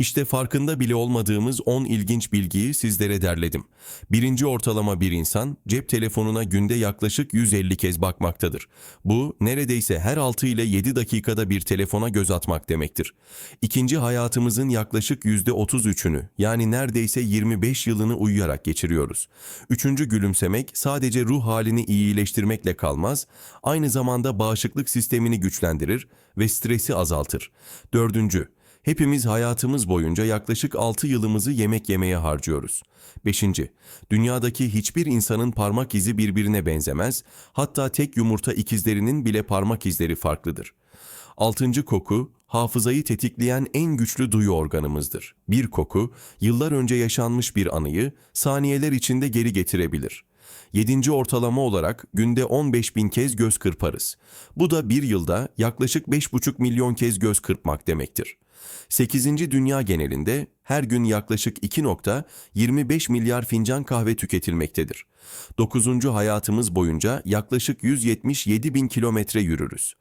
İşte farkında bile olmadığımız 10 ilginç bilgiyi sizlere derledim. Birinci ortalama bir insan cep telefonuna günde yaklaşık 150 kez bakmaktadır. Bu neredeyse her 6 ile 7 dakikada bir telefona göz atmak demektir. İkinci hayatımızın yaklaşık %33'ünü yani neredeyse 25 yılını uyuyarak geçiriyoruz. Üçüncü gülümsemek sadece ruh halini iyileştirmekle kalmaz, aynı zamanda bağışıklık sistemini güçlendirir ve stresi azaltır. Dördüncü, Hepimiz hayatımız boyunca yaklaşık 6 yılımızı yemek yemeye harcıyoruz. 5. Dünyadaki hiçbir insanın parmak izi birbirine benzemez, hatta tek yumurta ikizlerinin bile parmak izleri farklıdır. 6. Koku, hafızayı tetikleyen en güçlü duyu organımızdır. Bir koku, yıllar önce yaşanmış bir anıyı saniyeler içinde geri getirebilir. 7. ortalama olarak günde 15 bin kez göz kırparız. Bu da bir yılda yaklaşık 5,5 milyon kez göz kırpmak demektir. 8. dünya genelinde her gün yaklaşık 2.25 milyar fincan kahve tüketilmektedir. 9. hayatımız boyunca yaklaşık 177 bin kilometre yürürüz.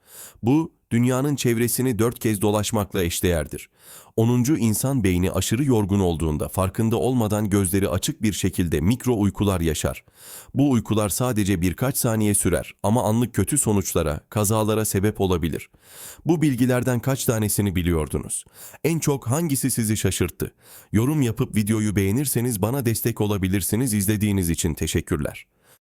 Bu, dünyanın çevresini dört kez dolaşmakla eşdeğerdir. 10. insan beyni aşırı yorgun olduğunda farkında olmadan gözleri açık bir şekilde mikro uykular yaşar. Bu uykular sadece birkaç saniye sürer ama anlık kötü sonuçlara, kazalara sebep olabilir. Bu bilgilerden kaç tanesini biliyordunuz? En çok hangisi sizi şaşırttı? Yorum yapıp videoyu beğenirseniz bana destek olabilirsiniz. İzlediğiniz için teşekkürler.